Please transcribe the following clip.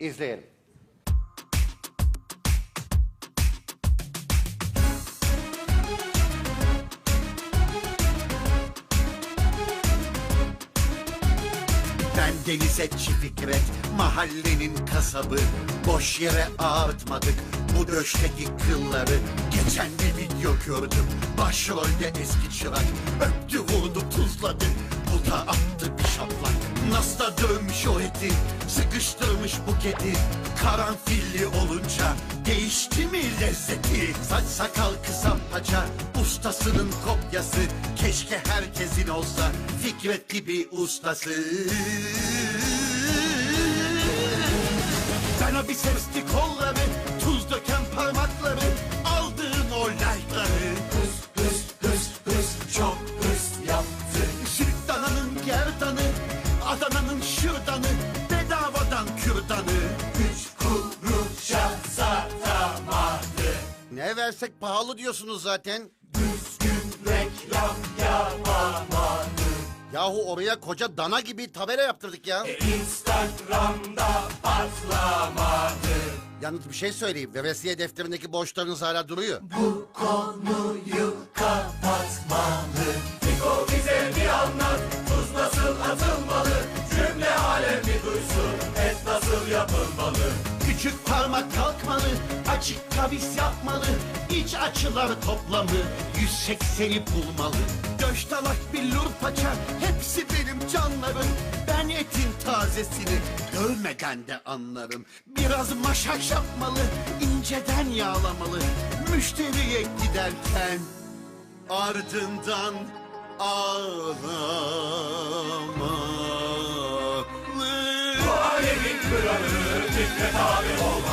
İzleyelim. Ben Deniz Etçi Fikret, mahallenin kasabı. Boş yere ağartmadık bu döşteki kılları. Geçen bir video gördüm, başrolde eski çırak. Öptü vurdu tuzladı, Nasıl da dövmüş o eti, sıkıştırmış buketi Karanfilli olunca değişti mi lezzeti? Saç sakal kısa paça, ustasının kopyası. Keşke herkesin olsa Fikret gibi ustası Adana'nın şırdanı, bedavadan kürdanı Üç kuruşa satamadı Ne versek pahalı diyorsunuz zaten. Düzgün reklam yapamadı Yahu oraya koca dana gibi tabela yaptırdık ya. Instagram'da patlamadı Yalnız bir şey söyleyeyim. Veresiye defterindeki borçlarınız hala duruyor. Bu konuyu kapatmalı yapılmalı Küçük parmak kalkmalı Açık kavis yapmalı. İç açılar toplamı 180'i bulmalı. Döş dalak billur paça Hepsi benim canlarım. Ben etin tazesini Görmeden de anlarım. Biraz maşaş yapmalı inceden yağlamalı. Müşteriye giderken Ardından ağlamalı zikre tabi olma.